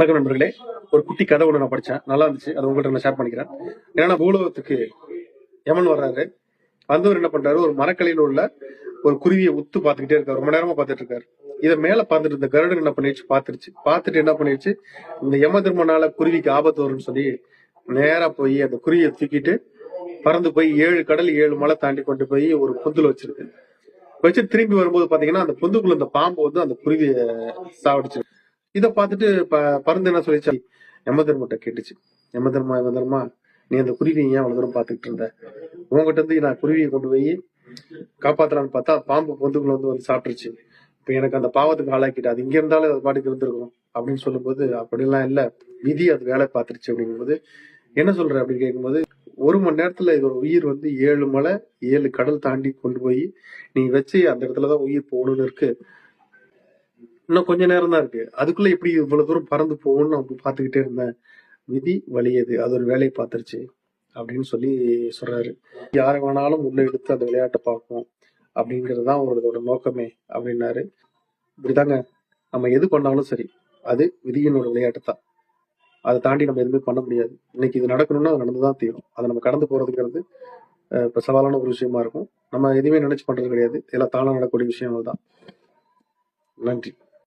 வணக்கம் நண்பர்களே. ஒரு குட்டி கதை ஒன்று நான் படித்தேன் நல்லா இருந்துச்சு. அதை உங்கள்கிட்ட நான் ஷேர் பண்ணிக்கிறேன். ஏன்னா பூலோகத்துக்கு யமன் வர்றாரு. வந்தவர் என்ன பண்றாரு? ஒரு மரக்கலையில் உள்ள ஒரு குருவியை உத்து பார்த்துக்கிட்டே இருக்காரு. ரொம்ப நேரமா பார்த்துட்டு இருக்காரு. இதை மேல பார்த்துட்டு இருந்த கருடன் என்ன பண்ணிடுச்சு? பார்த்துருச்சு. பார்த்துட்டு என்ன பண்ணிடுச்சு? இந்த யம திருமணால குருவிக்கு ஆபத்து வரும்னு சொல்லி நேரா போய் அந்த குருவியை தூக்கிட்டு பறந்து போய் ஏழு கடல் ஏழு மலை தாண்டி கொண்டு போய் ஒரு பொந்துல வச்சிருக்கு. வச்சு திரும்பி வரும்போது பாத்தீங்கன்னா அந்த பொந்துக்குள்ள இந்த பாம்பு வந்து அந்த குருவியை சாவடிச்சு இதை பார்த்துட்டு ப- பருந்து என்ன சொல்லிச்சு? யம கேட்டுச்சு. யம தர்மா நீ அந்த குருவியை ஏன் அவ்வளவு தூரம் பார்த்துக்கிட்டு இருந்த? உங்ககிட்ட இருந்து நான் குருவியை கொண்டு போய் காப்பாத்துறான்னு பார்த்தா பாம்பு பொந்துக்குள்ள வந்து வந்து சாப்பிட்டுருச்சு. இப்ப எனக்கு அந்த பாவத்துக்கு ஆளாக்கிட்டு அது இங்க இருந்தாலும் அது பாட்டுக்கு இருந்திருக்கும் அப்படின்னு சொல்லும்போது அப்படிலாம் இல்ல. விதி அது வேலை பார்த்துருச்சு அப்படிங்கும்போது என்ன சொல்ற அப்படின்னு கேட்கும்போது ஒரு மணி நேரத்துல இதோட உயிர் வந்து ஏழு மலை ஏழு கடல் தாண்டி கொண்டு போய் நீ வச்சு அந்த இடத்துலதான் உயிர் போகணும்னு இருக்கு. இன்னும் கொஞ்ச நேரம் தான் இருக்கு. அதுக்குள்ள எப்படி இவ்வளவு தூரம் பறந்து போகும்னு நான் பார்த்துக்கிட்டே இருந்தேன். விதி வலியது அது ஒரு வேலையை பார்த்துருச்சு அப்படின்னு சொல்லி சொல்றாரு. யாரை வேணாலும் உள்ள எடுத்து அந்த விளையாட்டை பார்க்கும் அப்படிங்கிறது தான் அவரோட நோக்கமே அப்படின்னாரு. இப்படிதாங்க. நம்ம எது பண்ணாலும் சரி அது விதியினோட விளையாட்டு தான். அதை தாண்டி நம்ம எதுவுமே பண்ண முடியாது. இன்னைக்கு இது நடக்கணும்னா அது நடந்துதான் தீரும். அதை நம்ம கடந்து போறதுங்கிறது இப்போ சவாலான ஒரு விஷயமா இருக்கும். நம்ம எதுவுமே நினைச்சு பண்றது கிடையாது. இதெல்லாம் தானா நடக்கக்கூடிய விஷயங்கள் தான் நன்றி.